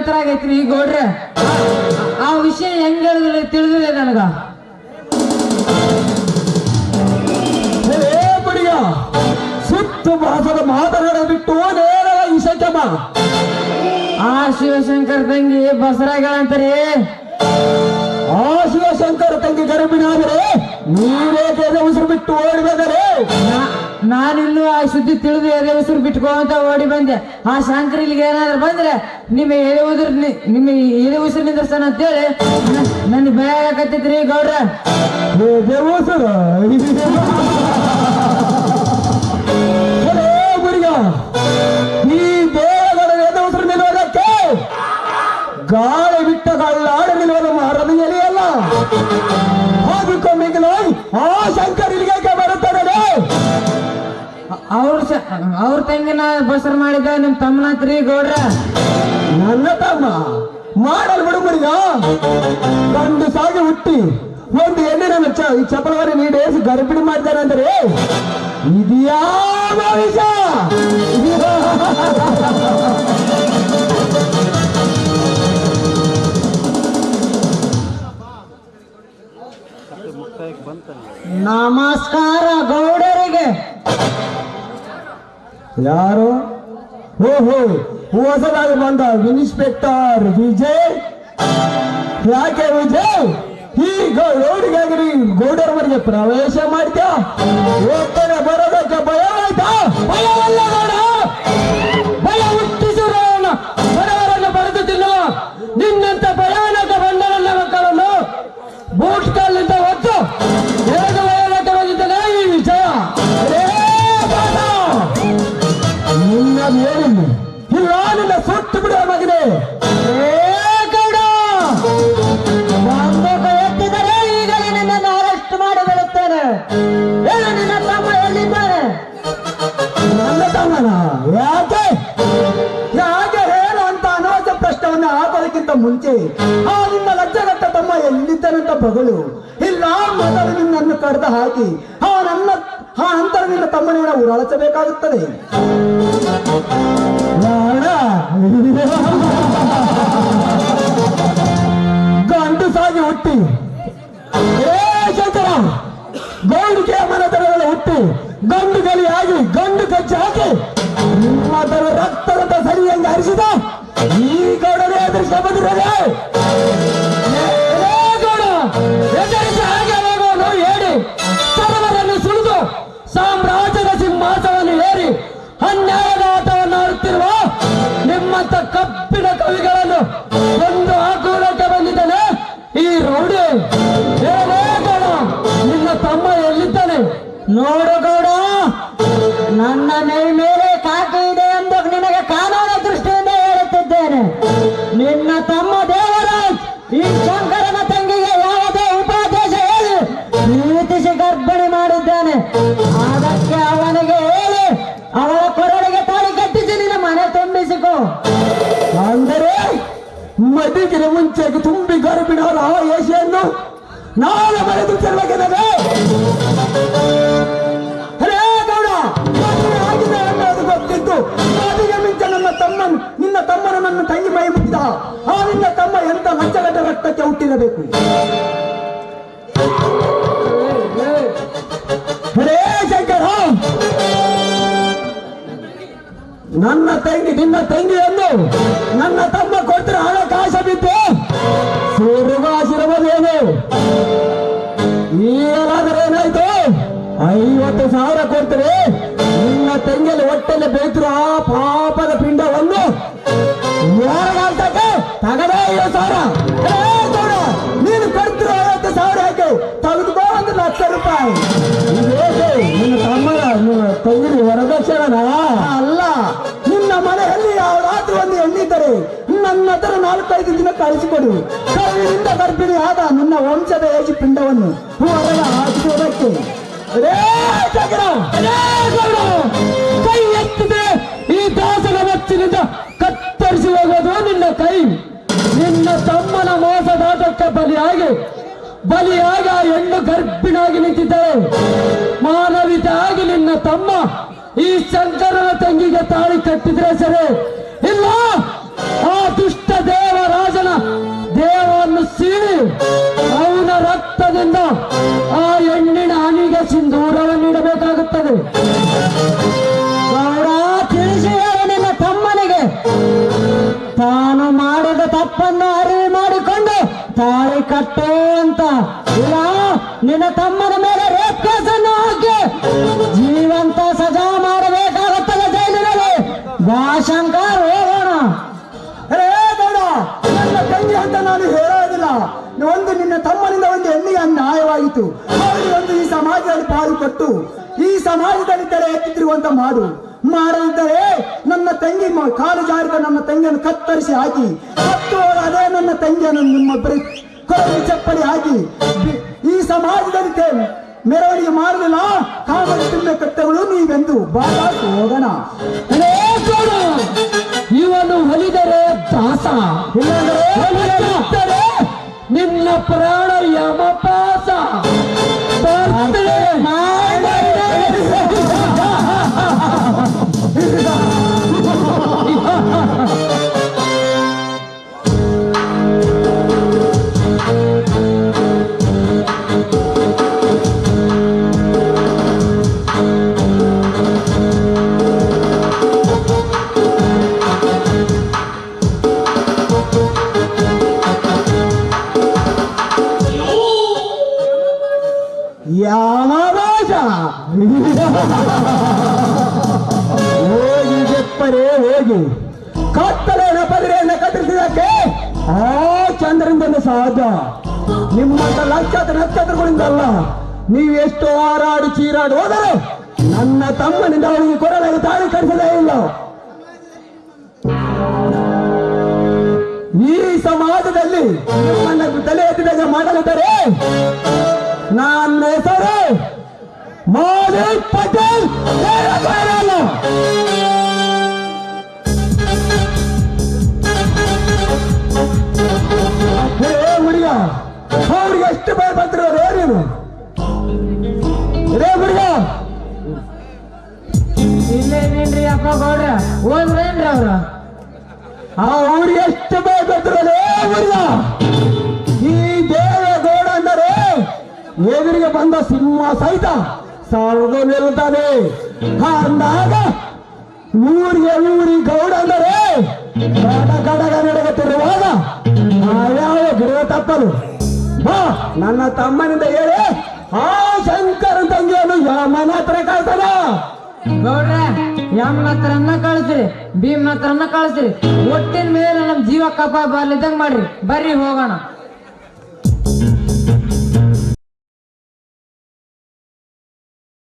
ನಂತರ ಆಗೈತ್ರಿ ಈ ಗೌಡ್ರೆ? ಆ- ವಿಷಯ ಹೆಂಗ್ ಹೇಳಿದ್ರೆ ತಿಳಿದಿಲ್ಲ ನನಗ. ಬಡಿಯ ಸುತ್ತು ಭಾಷದ ಮಾತನಾಡ ಬಿಟ್ಟು ನೇರವಾಗಿ ವಿಷಯಕ್ಕೆ ಬಾ ಆ ಶಿವಶಂಕರ್ ತಂಗಿ ಬಸರಾಗಳಂತಾರೆ ಆ ಶಿವಶಂಕರ ತಂಗಿ ಗರ್ಭಿಣಾದರೆ ನೀರೇಕೆ ಉಸಿರು ಬಿಟ್ಟು ಓಡಿ ಬಂದರೆ? ನಾನಿನ್ನು ಆ ಸುದ್ದಿ ತಿಳಿದು ಎದೆ ಉಸಿರು ಬಿಟ್ಕೋ ಅಂತ ಓಡಿ ಬಂದೆ. ಆ ಶಂಕರ್ ಇಲ್ಲಿಗೆ ಏನಾದ್ರು ಬಂದ್ರೆ ನಿಮ್ಮ ಎದೆ ಉಸಿರು ನಿಮ್ಮ ಎದೆ ಉಸಿರು ನಿಂದ್ರಸ್ತಾನ ಅಂತೇಳಿ ನನ್ನ ಭಯ ಆಗಕತ್ತೈತ್ರಿ ಗೌಡ್ರ. ಉಸಿರು? ಈ ದೇಹಗಳ ಎದೆ ಉಸಿರು ನಿಲ್ಲೋದಕ್ಕೆ ಗಾಳಿ ಬಿಟ್ಟ ಕಳ್ಳಾಡ. ಅವ್ರ ಅವ್ರ ತಂಗಿನ ಬಸರ್ ಮಾಡಿದ ನಿಮ್ ತಮ್ಮನತ್ರಿ ಗೌಡ್ರ? ನನ್ನ ತಮ್ಮ ಮಾಡಲ್ ಬಿಡುಗರಿಗ ಒಂದು ಸಾಗಿ ಹುಟ್ಟಿ ಒಂದು ಎಣ್ಣೆನ ಮೆಚ್ಚ ಈ ಚಪಲವರಿ ನೀಡೇಸಿ ಗರ್ಭಿಣಿ ಮಾಡ್ತಾರೆ ಅಂದ್ರೆ ಇದ್ಯಾವ ವಿಷಯ ನಮಸ್ಕಾರ ಗೌಡರಿಗೆ. ಯಾರು? ಓಹೋ ಹೊಸದಾಗಿ ಬಂದ ಇನ್ಸ್ಪೆಕ್ಟರ್ ವಿಜಯ್. ಯಾಕೆ ವಿಜಯ್? ಈಗ ರೋಡ್ಗಾಗಿ ಗೌಡರ್ ಮನೆಗೆ ಪ್ರವೇಶ ಮಾಡ್ತ್ಯಾ? ಒಬ್ಬನೇ ಬರೋದಕ್ಕೆ ಭಯ ಆಯ್ತಾ? ಲಜ್ಜಗಟ್ಟ ತನಕ ಬಗಳು ಇಲ್ಲ ಮೊದಲು ನಿನ್ನನ್ನು ಕಡದ ಹಾಕಿ ಆ ನನ್ನ, ಆ ಅಂತರದಿಂದ ನಿನ್ನ ತಮ್ಮನ ಗಂಡು ಸಾಗಿ ಹುಟ್ಟಿ. ಶಂಕರ. ಗೌಡಿಕೆಯ ಮನತನದಲ್ಲಿ ಹುಟ್ಟಿ. ಗಂಡು ಗಲಿಯಾಗಿ ಗಂಡು ಕಚ್ಚಿ ಹಾಕಿ. ರಕ್ತ ರಕ್ತದ ಸರಿಯಂಗೆ ಹರಿಸಿದ ಈ ಗೌಡನೇ ಅದೃಷ್ಟ ಹಾಗೆ ಹೋಗೋನು ಹೇಳಿ ಸರ್ವರನ್ನು ಸುಳಿದು ಸಾಮ್ರಾಜ್ಯದ ಸಿಂಹಾಸವನ್ನು ಏರಿ ಅನ್ಯಾಯದ ಆಟವನ್ನು ಆಡುತ್ತಿರುವ ನಿಮ್ಮಂತ ಕಪ್ಪಿನ ಕವಿಗಳನ್ನು ಒಂದು ಹಾಕುವುದಕ್ಕೆ ಬಂದಿದ್ದಾನೆ. ಈ ಏನೇ ಗೌಡ ನಿನ್ನ ತಮ್ಮ ಎಲ್ಲಿದ್ದಾನೆ? ನೋಡು ಗೌಡ, ನನ್ನ ಮೇಲೆ ಮದುವೆಗೆ ಮುಂಚೆಗೆ ತುಂಬಿ ಗರ್ಭಿಣರ ಆ ಯಶೆಯನ್ನು ನಾಳೆ ಮರೆತು ತರಬೇಕಿದ್ದಾರೆ ಹರೇ ಗೌಡ ಮದುವೆ ಆಗಿದೆ ಅನ್ನೋದು ಗೊತ್ತಿತ್ತು. ಮದುವೆಗೆ ಮುಂಚೆ ನನ್ನ ತಮ್ಮನ್, ನಿನ್ನ ತಮ್ಮನನ್ನು ನನ್ನ ತಂಗಿ ಮೈ ಆ ನಿನ್ನ ತಮ್ಮ ಎಂತ ಮಚ್ಚಗಟ್ಟ ರಕ್ತಕ್ಕೆ ಹುಟ್ಟಿರಬೇಕು? ನನ್ನ ತಂಗಿ, ನಿನ್ನ ತಂಗಿ ಎಂದು ನನ್ನ ತಮ್ಮ ಕೊಟ್ಟರೆ ಹಣಕಾಸ ಬಿದ್ದು ಸೂರ್ಯಗ ಆಶೀರ್ವಾದೇನು ಏನಾದ್ರೆ ಏನಾಯ್ತು? ಐವತ್ತು ಸಾವಿರ ಕೊಡ್ತೀರಿ ನಿನ್ನ ತಂಗಿಯಲ್ಲಿ ಹೊಟ್ಟೆಲ್ಲಿ ಬೇಯ್ತಿರೋ ಆ ಪಾಪದ ಪಿಂಡವನ್ನು ಹೆಣ್ಣಿದ್ದರೆ ನನ್ನ ಹತ್ರ ನಾಲ್ಕೈದು ದಿನ ಕಳಿಸಿಕೊಡು ಕೈಯಿಂದ ಆದ ನನ್ನ ವಂಶದ ಏಜಿ ಪಿಂಡವನ್ನು ಹೊರಗೆ ಗೌಡ, ಕೈ ಎತ್ತಿದೆ. ಈ ದಾಸನ ಮಚ್ಚಿನಿಂದ ಕತ್ತರಿಸಿ ಹೋಗೋದು ನಿನ್ನ ಕೈ. ನಿನ್ನ ತಮ್ಮನ ಮೋಸದಾಟಕ್ಕೆ ಬಲಿಯಾಗಿ ಬಲಿಯಾಗಿ ಹೆಣ್ಣು ಗರ್ಭಿಣಾಗಿ ನಿಂತಿದ್ದಾಳೆ. ಮಾನವಿತಾಗಿ ನಿನ್ನ ತಮ್ಮ ಈ ಶಂಕರನ ತಂಗಿಗೆ ತಾಳಿ ಕಟ್ಟಿದ್ರೆ ಸರಿ. ಆ ದುಷ್ಟ ದೇವರಾಜನ ದೇವವನ್ನು ಸೀಳಿ ಅವನ ರಕ್ತದಿಂದ ಆ ಹೆಣ್ಣಿನ ಹನಿಗೆ ಸಿಂಧೂರವನ್ನಿಡಬೇಕಾಗುತ್ತದೆ ಗೌಡ ತಿಳಿಸಿ ನಿನ್ನ ತಮ್ಮನಿಗೆ, ತಾನು ಮಾಡಿದ ತಪ್ಪನ್ನು ಅರಿವು ಮಾಡಿಕೊಂಡು ತಾಳಿ ಕಟ್ಟೋ ಅಂತ. ಇಲ್ಲ, ನಿನ್ನ ತಮ್ಮನ ಮೇಲೆ ರೇಪ್ ನಾನು ಹೇಳೋದಿಲ್ಲ. ಒಂದು ನಿನ್ನ ತಮ್ಮನಿಂದ ಒಂದು ಹೆಣ್ಣಿಗೆ ಅನ್ಯಾಯವಾಯಿತು ಒಂದು ಈ ಸಮಾಜದಲ್ಲಿ ಪಾಲು ಕೊಟ್ಟು ಈ ಸಮಾಜದಲ್ಲಿ ತಲೆ ಎತ್ತಿರುವಂತ ಮಾಡು. ಮಾಡದಿದ್ದರೆ ನನ್ನ ತಂಗಿ ಕಾಲು ಜಾರಿದ ನನ್ನ ತಂಗಿಯನ್ನು ಕತ್ತರಿಸಿ ಹಾಕಿ ಹತ್ತು ಅದೇ ನನ್ನ ತಂಗಿಯನ್ನು ನಿಮ್ಮ ಕೊರಗಿ ಚಪ್ಪಲಿ ಹಾಕಿ ಈ ಸಮಾಜದಲ್ಲಿ ಮೆರವಣಿಗೆ ಮಾಡಲಿಲ್ಲ. ಕಾಮಡಿ ತುಂಬ ಕಟ್ಟಗಳು ನೀವೆಂದು. ಬಾಳ ಹೋಗೋಣ. ಇವನು ಒಲಿದರೆ ದಾಸ. ನಿನ್ನ ಪ್ರಾಣ ಯಮಪಾಸ. ಯಾಮರಾಜ ಹೋಗಿ ಜಪ್ಪರೆ ಹೋಗಿ. ಕತ್ತಲೆಯ ಪದರೆಯನ್ನು ಕತ್ತರಿಸಿದಕ್ಕೆ ಆ ಚಂದ್ರನಿಂದ ಸಾಧ್ಯ. ನಿಮ್ಮಂತ ಲಕ್ಷಾಂತರ ನಕ್ಷತ್ರಗಳಿಂದಲ್ಲ ನೀವು ಎಷ್ಟು ಹಾರಾಡಿ, ಚೀರಾಡಿ ಹೋದರೆ ನನ್ನ ತಮ್ಮನಿಂದ ಅವರಿಗೆ ಕೊರಳಿಗೆ ತಾಳಿ ಕಡಿಸಲೇ ಇಲ್ಲ. ಈ ಸಮಾಜದಲ್ಲಿ ತಲೆ ಎತ್ತಿದಾಗ ಮಾಡಲಿದ್ದಾರೆ ನನ್ನ ಹೆಸರು ಮಾಲಿಕ್ ಪಟೇಲ್. ಹುಡುಗ ಅವ್ರಿಗೆ ಎಷ್ಟು ಬೇರೆ ಬರ್ತಿರೋದು ನೀನು? ರೇ ಹುಡುಗ. ಇಲ್ಲೇನೇನ್ರಿ ಅಪ್ಪ ಗೌಡ್ರ? ಹೋದ್ರೇನ್ರಿ ಅವ್ರ? ಆ ಊರಿಗೆ ಎಷ್ಟು ಬೇರೆ ರೇ ಹುಡುಗ. ಎದುರಿಗೆ ಬಂದ ಸಿಂಹ ಸಹಿತ ಸಾರ್ದು ನಿಲ್ತದೆ ಅಂದಾಗ ಊರಿಗೆ ಊರಿ ಗೌಡ ಅಂದರೆ ಕಡ ಕಡಗ ನಡೆಯುತ್ತಿರುವಾಗ ಯಾವ ಗಿಡ ತಪ್ಪಲು? ಬಾ, ನನ್ನ ತಮ್ಮನಿಂದ ಹೇಳಿ. ಆ ಶಂಕರ ತಂಗಿಯನ್ನು ಯಮನ ಹತ್ರ ಕಳ್ತಾನ ಗೌಡ್ರ, ಯಮನ ಹತ್ರನ್ನ ಕಳಿಸ್ರಿ, ಭೀಮ್ನ ಹತ್ರನ್ನ ಕಳಿಸ್ರಿ. ಒಟ್ಟಿನ ಮೇಲೆ ನಮ್ ಜೀವ ಕಪ್ಪ ಬರ್ಲಿದ್ದಂಗ್ ಮಾಡ್ರಿ. ಬರ್ರಿ, ಹೋಗೋಣ.